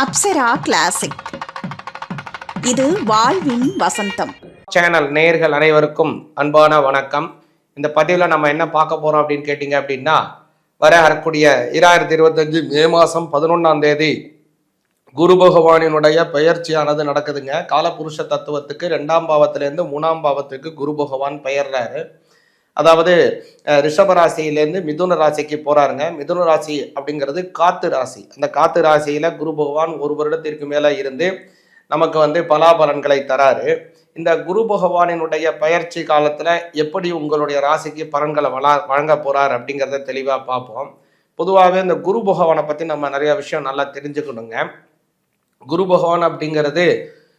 Apsara classic இது வாழ்வின் வசந்தம். Channel நேயர்கள் அனைவருக்கும் அன்பான வணக்கம். இந்த பதிவில் நம்ம என்ன பார்க்க போறோம் அப்படின்னு கேட்டிங்க அப்படின்னா வர வரக்கூடிய இராயிரத்தி இருபத்தஞ்சு மே மாதம் பதினொன்றாம் தேதி குரு பகவானினுடைய பெயர்ச்சியானது நடக்குதுங்க. காலபுருஷ தத்துவத்துக்கு ரெண்டாம் பாவத்திலேருந்து மூணாம் பாவத்துக்கு குரு பகவான் பெயர்றாரு. அதாவது ரிஷபராசியிலேருந்து மிதுன ராசிக்கு போகிறாருங்க மிதுன ராசி அப்படிங்கிறது காத்து ராசி. அந்த காத்து ராசியில் குரு பகவான் ஒரு வருடத்திற்கு மேலே இருந்து நமக்கு வந்து பலாபலன்களை தராரு. இந்த குரு பகவானினுடைய பயிற்சி காலத்தில் எப்படி உங்களுடைய ராசிக்கு பலன்களை வளா வழங்க போகிறார் அப்படிங்கிறத தெளிவாக பார்ப்போம். பொதுவாகவே இந்த குரு பகவானை பற்றி நம்ம நிறைய விஷயம் நல்லா தெரிஞ்சுக்கணுங்க. குரு பகவான் அப்படிங்கிறது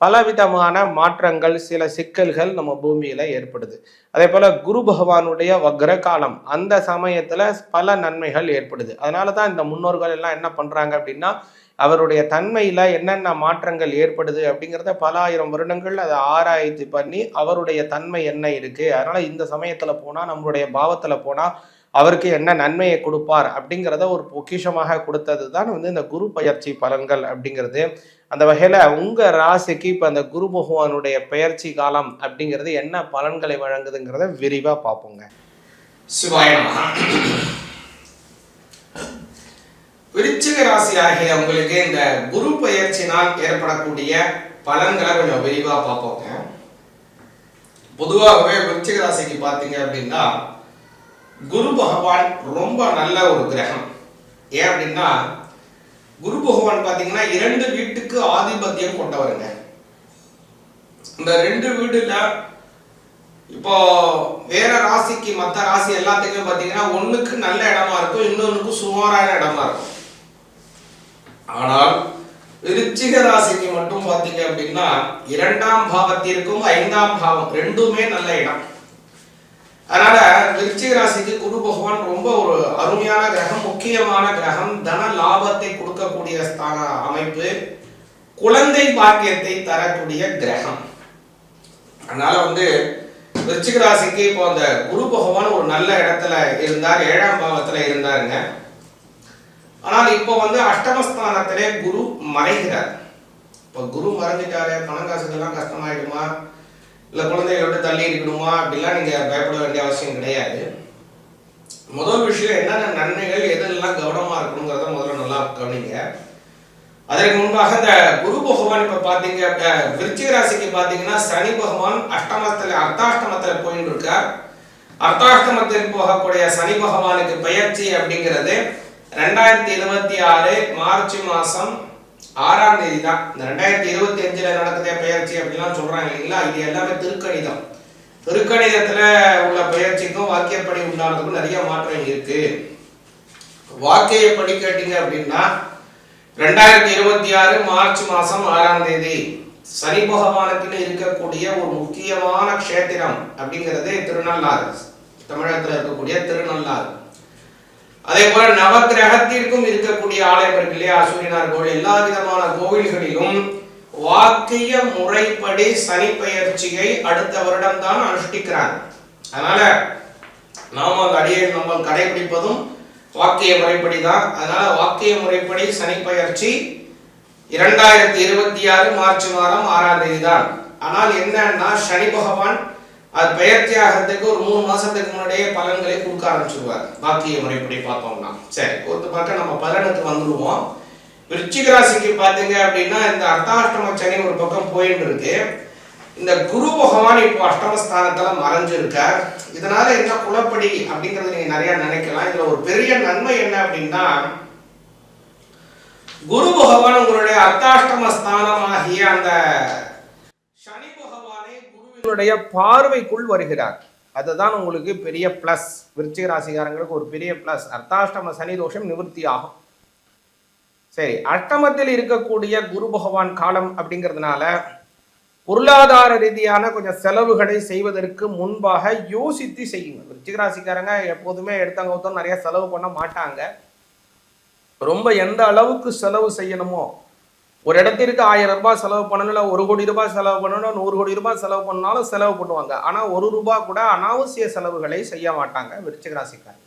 பலவிதமான மாற்றங்கள் சில சிக்கல்கள் நம்ம பூமியில ஏற்படுது. அதே போல குரு பகவானுடைய வக்ர காலம் அந்த சமயத்துல பல நன்மைகள் ஏற்படுது. அதனால தான் இந்த முன்னோர்கள் எல்லாம் என்ன பண்றாங்க அப்படின்னா அவருடைய தன்மையில என்னென்ன மாற்றங்கள் ஏற்படுது அப்படிங்கிறத பல ஆயிரம் வருடங்கள் அதை ஆராய்ச்சி பண்ணி அவருடைய தன்மை என்ன இருக்கு அதனால இந்த சமயத்துல போனா நம்மளுடைய பாவத்துல போனா அவருக்கு என்ன நன்மையை கொடுப்பார் அப்படிங்கிறத ஒரு பொக்கிஷமாக கொடுத்தது தான் வந்து இந்த குரு பயிற்சி பலன்கள் அப்படிங்கிறது. அந்த வகையில உங்க ராசிக்கு இப்ப அந்த குரு பகவானுடைய பெயர்ச்சி காலம் அப்படிங்கிறது என்ன பலன்களை வழங்குதுங்கிறத விரிவா பார்ப்போங்க. விருச்சிக ராசி ஆகிய உங்களுக்கு இந்த குரு பெயர்ச்சினால் ஏற்படக்கூடிய பலன்களை கொஞ்சம் விரிவா பார்ப்போங்க. பொதுவாகவே விருச்சிக ராசிக்கு பார்த்தீங்க அப்படின்னா குரு பகவான் ரொம்ப நல்ல ஒரு கிரகம். ஏன் அப்படின்னா குரு பகவான் பார்த்தீங்கன்னா இரண்டு வீட்டுக்கு ஆதிபத்தியம் கொண்டவருங்க. இந்த ரெண்டு வீடுல இப்போ வேற ராசிக்கு மற்ற ராசி எல்லாத்துக்குமே பார்த்தீங்கன்னா ஒண்ணுக்கு நல்ல இடமா இருக்கும் இன்னொன்னுக்கு சுமாரான இடமா இருக்கும். ஆனால் விருச்சிக ராசிக்கு மட்டும் பார்த்தீங்க அப்படின்னா இரண்டாம் பாவத்திற்கும் ஐந்தாம் பாவம் ரெண்டுமே நல்ல இடம். அதனால விருச்சிக ராசிக்கு குரு பகவான் ரொம்ப ஒரு அருமையான கிரகம் முக்கியமான கிரகம். தன லாபத்தை கொடுக்கக்கூடிய ஸ்தான அமைப்பு. குழந்தை பாக்கியத்தை தரக்கூடிய கிரகம். அதனால வந்து விருச்சிக ராசிக்கு இப்போ அந்த குரு பகவான் ஒரு நல்ல இடத்துல இருந்தார் ஏழாம் பாவத்துல இருந்தாருங்க. ஆனால் இப்போ வந்து அஷ்டமஸ்தானத்திலே குரு மறைகிறார். இப்போ குரு மறைஞ்சிட்டாரு பணம் காசுக்கெல்லாம் கஷ்டமாயிடுமா? இல்லை குழந்தைகளை விட்டு தள்ளி இருக்கணுமா அப்படிலாம் நீங்கள் பயப்பட வேண்டிய அவசியம் கிடையாது. முதல் விஷயம் என்னென்ன நன்மைகள் எதெல்லாம் கவனமாக இருக்கணுங்கிறத முதல்ல நல்லா கவனிங்க. அதற்கு முன்பாக இந்த குரு பகவான் இப்போ பார்த்தீங்க விருச்சிக ராசிக்கு பார்த்தீங்கன்னா சனி பகவான் அஷ்டமத்தில் அர்த்தாஷ்டமத்தில் போயிட்டு இருக்கார். அர்த்தாஷ்டமத்தில் போகக்கூடிய சனி பகவானுக்கு பயிற்சி அப்படிங்கிறது ரெண்டாயிரத்தி இருபத்தி ஆறு மார்ச் மாதம் ஆறாம் தேதி தான் இந்த ரெண்டாயிரத்தி இருபத்தி அஞ்சுல நடக்குதே பயிற்சி அப்படிலாம் சொல்றாங்க. இல்லைங்களா இது எல்லாமே திருக்கணிதம். திருக்கணிதத்துல உள்ள பயிற்சிக்கும் வாக்கியப்படி உண்டானதுக்கும் நிறைய மாற்றம் இருக்கு. வாக்கியப்படி கேட்டீங்க அப்படின்னா ரெண்டாயிரத்தி இருபத்தி ஆறு மார்ச் மாசம் ஆறாம் தேதி சனி பகவானுக்குன்னு இருக்கக்கூடிய ஒரு முக்கியமான க்ஷேத்திரம் அப்படிங்கிறது திருநள்ளாறு. தமிழகத்தில் இருக்கக்கூடிய திருநள்ளாறு. அதே போல நவக்கிரகத்திற்கும் இருக்கக்கூடிய ஆலயம் இல்லையா? சூரியனார் கோவில் எல்லா விதமான கோவில்களிலும் வாக்கிய முறைப்படி சனி பயிற்சியை அடுத்த வருடம் தான் அனுஷ்டிக்கிறாங்க. அதனால நாம அந்த அடியை நம்ம கடைபிடிப்பதும் வாக்கிய முறைப்படி தான் அதனால வாக்கிய முறைப்படி சனி பயிற்சி இரண்டாயிரத்தி இருபத்தி ஆறு மார்ச் மாதம் ஆறாம் தேதி தான் ஆனால் என்னன்னா சனி பகவான் அது பெயர்ச்சி ஆகிறதுக்கு ஒரு மூணு மாசத்துக்கு முன்னாடியே பலன்களை கொடுக்க ஆரம்பிச்சிருவார். வாக்கிய முறைப்படி பார்த்தோம்னா. சரி ஒரு பக்கம் நம்ம பலனுக்கு வந்துடுவோம் விருச்சிக ராசிக்கு பார்த்தீங்க அப்படின்னா இந்த அர்த்தாஷ்டம சனி ஒரு பக்கம் போயிட்டு இருக்கு. இந்த குரு பகவான் இப்போ அஷ்டமஸ்தானத்துல மறைஞ்சிருக்கார். இதனால என்ன குலப்படி அப்படிங்கறத நீங்க நிறைய நினைக்கலாம். இதுல ஒரு பெரிய நன்மை என்ன அப்படின்னா குரு பகவான் உங்களுடைய அர்த்தாஷ்டம ஸ்தானமாகிய அந்த உங்களுடைய பார்வைக்குள் வருகிறார். அதுதான் உங்களுக்கு பெரிய பிளஸ் விருச்சிக ராசிகாரங்களுக்கு ஒரு பெரிய பிளஸ் அர்த்தாஷ்டம சனி தோஷம் நிவர்த்தி ஆகும் சரி அஷ்டமத்தில் இருக்கக்கூடிய குரு பகவான் காலம் அப்படிங்கிறதுனால பொருளாதார ரீதியான கொஞ்சம் செலவுகளை செய்வதற்கு முன்பாக யோசித்து செய்யுங்க விருச்சிக ராசிக்காரங்க எப்போதுமே எடுத்தவங்க ஒருத்தர் நிறைய செலவு பண்ண மாட்டாங்க. ரொம்ப எந்த அளவுக்கு செலவு செய்யணுமோ ஒரு இடத்திற்கு ஆயிரம் ரூபாய் செலவு பண்ணணும் இல்லை ஒரு கோடி ரூபாய் செலவு பண்ணணும் நூறு கோடி ரூபாய் செலவு பண்ணாலும் செலவு பண்ணுவாங்க. ஆனால் ஒரு ரூபாய் கூட அனாவசிய செலவுகளை செய்ய மாட்டாங்க விருச்சிகராசிக்காரங்க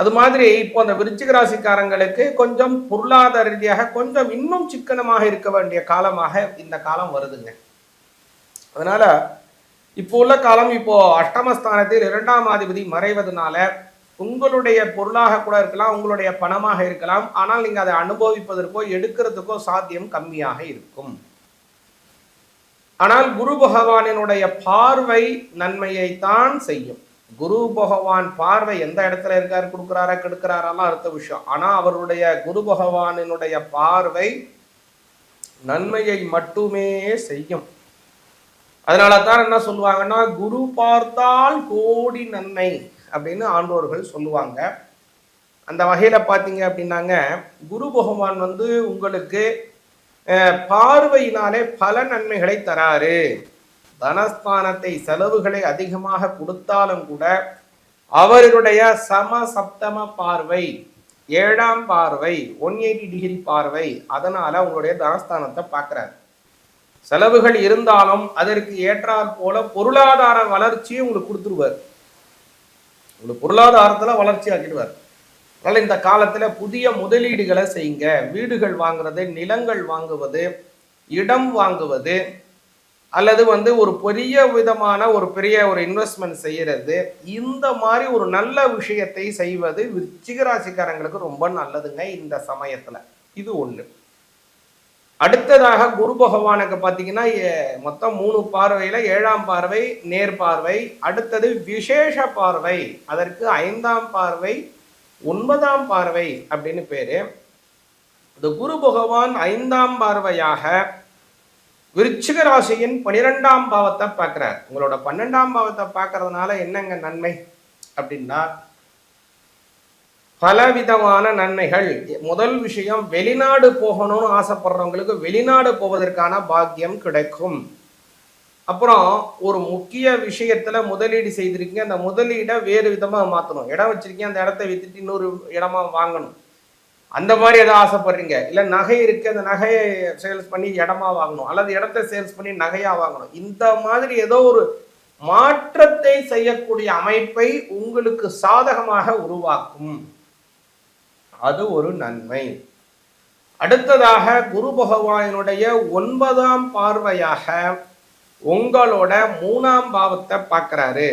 அது மாதிரி இப்போ அந்த விருச்சிகராசிக்காரங்களுக்கு கொஞ்சம் பொருளாதார ரீதியாக கொஞ்சம் இன்னும் சிக்கனமாக இருக்க வேண்டிய காலமாக இந்த காலம் வருதுங்க. அதனால இப்போ உள்ள காலம் இப்போ அஷ்டமஸ்தானத்தில் இரண்டாம் அதிபதி மறைவதனால உங்களுடைய பொருளாக கூட இருக்கலாம் உங்களுடைய பணமாக இருக்கலாம் ஆனால் நீங்கள் அதை அனுபவிப்பதற்கோ எடுக்கிறதுக்கோ சாத்தியம் கம்மியாக இருக்கும். ஆனால் குரு பகவானினுடைய பார்வை நன்மையை தான் செய்யும். குரு பகவான் பார்வை எந்த இடத்துல இருக்கார் கொடுக்குறாரா கெடுக்கிறாரெல்லாம் அடுத்த விஷயம். ஆனால் அவருடைய குரு பகவானினுடைய பார்வை நன்மையை மட்டுமே செய்யும். அதனால தான் என்ன சொல்லுவாங்கன்னா குரு பார்த்தால் கோடி நன்மை. அப்படின்னு ஆண்டோர்கள் சொல்லுவாங்க. அந்த வகையில் பார்த்தீங்க அப்படின்னாங்க குரு பகவான் வந்து உங்களுக்கு பார்வையினாலே பல நன்மைகளை தராரு. தனஸ்தானத்தை செலவுகளை அதிகமாக கொடுத்தாலும் கூட அவருடைய சம சப்தம பார்வை ஏழாம் பார்வை ஒன் எயிட்டி டிகிரி பார்வை அதனால் உங்களுடைய தனஸ்தானத்தை பார்க்குறாரு. செலவுகள் இருந்தாலும் அதற்கு ஏற்றாற் போல பொருளாதார வளர்ச்சியை உங்களுக்கு கொடுத்துருவார். உங்களுக்கு பொருளாதாரத்தில் வளர்ச்சி ஆக்கிடுவார் அதனால் இந்த காலத்தில் புதிய முதலீடுகளை செய்யுங்க. வீடுகள் வாங்குறது நிலங்கள் வாங்குவது இடம் வாங்குவது அல்லது வந்து ஒரு பெரிய விதமான ஒரு பெரிய ஒரு இன்வெஸ்ட்மெண்ட் செய்கிறது இந்த மாதிரி ஒரு நல்ல விஷயத்தை செய்வது விருச்சிக ராசிக்காரங்களுக்கு ரொம்ப நல்லதுங்க இந்த சமயத்தில். இது ஒன்று அடுத்ததாக குரு பகவானுக்கு பார்த்தீங்கன்னா மொத்தம் மூணு பார்வையில் ஏழாம் பார்வை நேர் பார்வை அடுத்தது விசேஷ பார்வை அதற்கு ஐந்தாம் பார்வை ஒன்பதாம் பார்வை அப்படின்னு பேர். இந்த குரு பகவான் ஐந்தாம் பார்வையாக விருச்சிக ராசியின் பனிரெண்டாம் பாவத்தை பார்க்குறார். உங்களோட பன்னெண்டாம் பாவத்தை பார்க்கறதுனால என்னங்க நன்மை? அப்படின்னா பலவிதமான நன்மைகள். முதல் விஷயம் வெளிநாடு போகணும்னு ஆசைப்படுறவங்களுக்கு வெளிநாடு போவதற்கான பாக்கியம் கிடைக்கும். அப்புறம் ஒரு முக்கிய விஷயத்துல முதலீடு செய்திருக்கீங்க அந்த முதலீடை வேறு விதமா மாற்றணும் இடம் வச்சிருக்கீங்க அந்த இடத்த வித்துட்டு இன்னொரு இடமா வாங்கணும். அந்த மாதிரி ஏதோ ஆசைப்படுறீங்க? இல்லை நகை இருக்கு அந்த நகையை சேல்ஸ் பண்ணி இடமா வாங்கணும். அல்லது இடத்த சேல்ஸ் பண்ணி நகையா வாங்கணும். இந்த மாதிரி ஏதோ ஒரு மாற்றத்தை செய்யக்கூடிய அமைப்பை உங்களுக்கு சாதகமாக உருவாக்கும். அது ஒரு நன்மை. அடுத்ததாக குரு பகவானுடைய ஒன்பதாம் பார்வையாக உங்களோட மூணாம் பாவத்தை பார்க்கறாரு.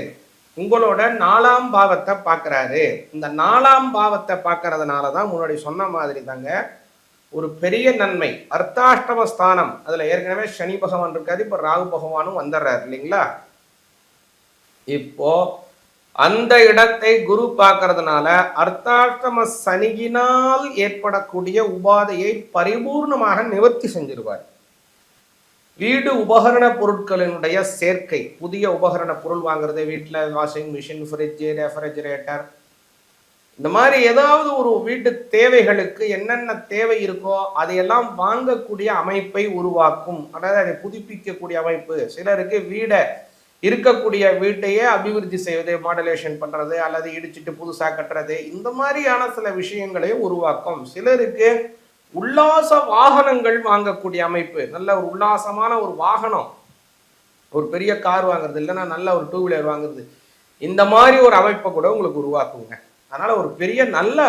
உங்களோட நாலாம் பாவத்தை பார்க்கறாரு. இந்த நாலாம் பாவத்தை பார்க்கறதுனால தான் முன்னாடி சொன்ன மாதிரி தாங்க ஒரு பெரிய நன்மை. அர்த்தாஷ்டம ஸ்தானம். அதுல ஏற்கனவே சனி பகவான் இருக்காரு இப்ப ராகு பகவானும் வந்துடுறாரு இல்லைங்களா? இப்போ அந்த இடத்தை குரு பார்க்கறதுனால அர்த்தாஷ்டம சனியினால் ஏற்படக்கூடிய உபாதையை பரிபூர்ணமாக நிவர்த்தி செஞ்சிருவார். வீடு உபகரண பொருட்களினுடைய சேர்க்கை புதிய உபகரண பொருள் வாங்குறது வீட்டில் வாஷிங் மிஷின் ஃப்ரிட்ஜு ரெஃப்ரிஜரேட்டர் இந்த மாதிரி ஏதாவது ஒரு வீட்டு தேவைகளுக்கு என்னென்ன தேவை இருக்கோ அதையெல்லாம் வாங்கக்கூடிய அமைப்பை உருவாக்கும். அதாவது அதை புதுப்பிக்கக்கூடிய அமைப்பு. சிலருக்கு வீடை இருக்கக்கூடிய வீட்டையே அபிவிருத்தி செய்வது மாடலேஷன் பண்ணுறது அல்லது இடிச்சிட்டு புதுசாக கட்டுறது இந்த மாதிரியான சில விஷயங்களையும் உருவாக்கும். சிலருக்கு உல்லாச வாகனங்கள் வாங்கக்கூடிய அமைப்பு. நல்ல ஒரு உல்லாசமான ஒரு வாகனம். ஒரு பெரிய கார் வாங்குறது இல்லைன்னா நல்ல ஒரு டூ வீலர் வாங்குறது. இந்த மாதிரி ஒரு அமைப்பை கூட உங்களுக்கு உருவாக்குங்க. அதனால் ஒரு பெரிய நல்ல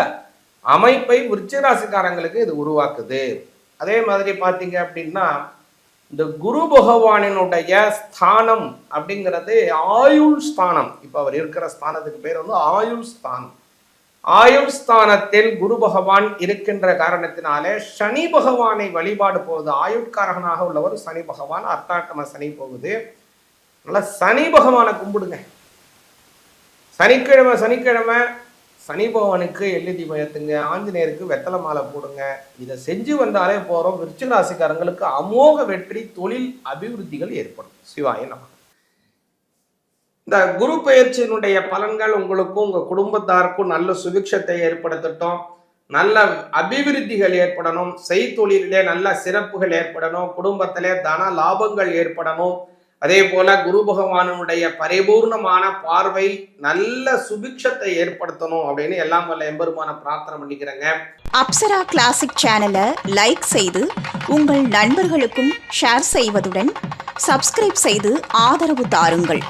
அமைப்பை விருச்சிகராசிக்காரங்களுக்கு இது உருவாக்குது. அதே மாதிரி பார்த்தீங்க அப்படின்னா இந்த குரு பகவானினுடைய ஸ்தானம் அப்படிங்கிறது ஆயுள் ஸ்தானம். இப்போ அவர் இருக்கிற ஸ்தானத்துக்கு பேர் வந்து ஆயுள் ஸ்தானம். ஆயுள் ஸ்தானத்தில் குரு பகவான் இருக்கின்ற காரணத்தினாலே சனி பகவானை வழிபாடு போகுது. ஆயுட்காரகனாக உள்ளவர் சனி பகவான் அர்த்தாட்டம சனி போகுது. நல்லா சனி பகவானை கும்பிடுங்க. சனிக்கிழமை சனிக்கிழமை சனி பகவானுக்கு எள்ளி ஆஞ்சநேயருக்கு வெத்தலை மாலை போடுங்க. இதை செஞ்சு வந்தாலே போகிறோம் விருச்சிக ராசிக்காரங்களுக்கு அமோக வெற்றி தொழில் அபிவிருத்திகள் ஏற்படும். சிவாய நம இந்த குரு பயிற்சியினுடைய பலன்கள் உங்களுக்கும் உங்கள் குடும்பத்தாருக்கும் நல்ல சுபிக்ஷத்தை ஏற்படுத்தட்டும். நல்ல அபிவிருத்திகள் ஏற்படணும். செய்தொழிலே நல்ல சிறப்புகள் ஏற்படணும். குடும்பத்திலே தன லாபங்கள் ஏற்படணும். அதே போல குரு பகவானுடைய பரிபூர்ணமான பார்வை நல்ல சுபிக்ஷத்தை ஏற்படுத்தணும் அப்படின்னு எல்லாம் வல்ல எம்பெருமான பிரார்த்தனை பண்ணிக்கிறேங்க. அப்சரா கிளாசிக் சேனலை லைக் செய்து உங்கள் நண்பர்களுக்கும் ஷேர் செய்வதுடன் சப்ஸ்கிரைப் செய்து ஆதரவு தாருங்கள்.